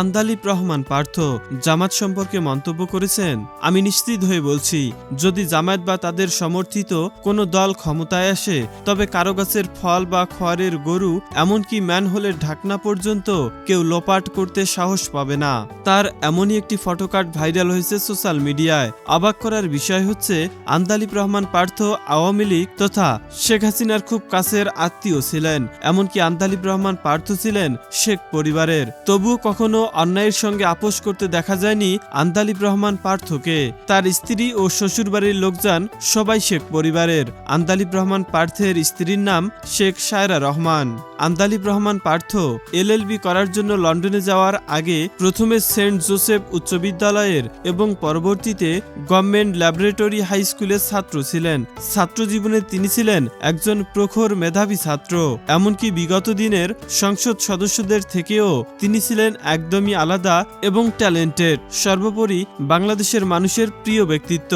আন্দালিব রহমান পার্থ জামাত সম্পর্কে মন্তব্য করেছেন, আমি নিশ্চিত হয়ে বলছি, যদি জামায়াত বা তাদের সমর্থিত কোনো দল ক্ষমতায় আসে, তবে কারও গাছের ফল বা খড়ের গরু, এমনকি ম্যানহোলের ঢাকনা পর্যন্ত কেউ লোপাট করতে সাহস পাবে না। তার এমনই একটি ফটোকার্ড ভাইরাল হয়েছে সোশ্যাল মিডিয়ায়। অবাক করার বিষয় হচ্ছে, আন্দালিব রহমান পার্থ আওয়ামী লীগ তথা শেখ হাসিনার খুব কাছের আত্মীয় ছিলেন, এমনকি আন্দালিব রহমান পার্থ ছিলেন শেখ পরিবারের। তবুও কখনো অন্যায়ের সঙ্গে আপোষ করতে দেখা যায়নি আন্দালিব রহমান পার্থকে। তার স্ত্রী ও শ্বশুরবাড়ির লোকজন সবাই শেখ পরিবারের। আন্দালিব রহমান পার্থের স্ত্রীর নাম শেখ সায়রা রহমান। আন্দালিব রহমান পার্থ এলএলবি করার জন্য লন্ডনে যাওয়ার আগে প্রথমে সেন্ট জোসেফ উচ্চ বিদ্যালয়ের এবং পরবর্তীতে গভর্নমেন্ট ল্যাবরেটরি হাই স্কুলের ছাত্র ছিলেন। ছাত্র জীবনে তিনি ছিলেন একজন প্রখর মেধাবী ছাত্র। এমনকি বিগত দিনের সংসদ সদস্যদের থেকেও তিনি ছিলেন একদমই আলাদা এবং ট্যালেন্টেড সর্বোপরি বাংলাদেশের মানুষের প্রিয় ব্যক্তিত্ব।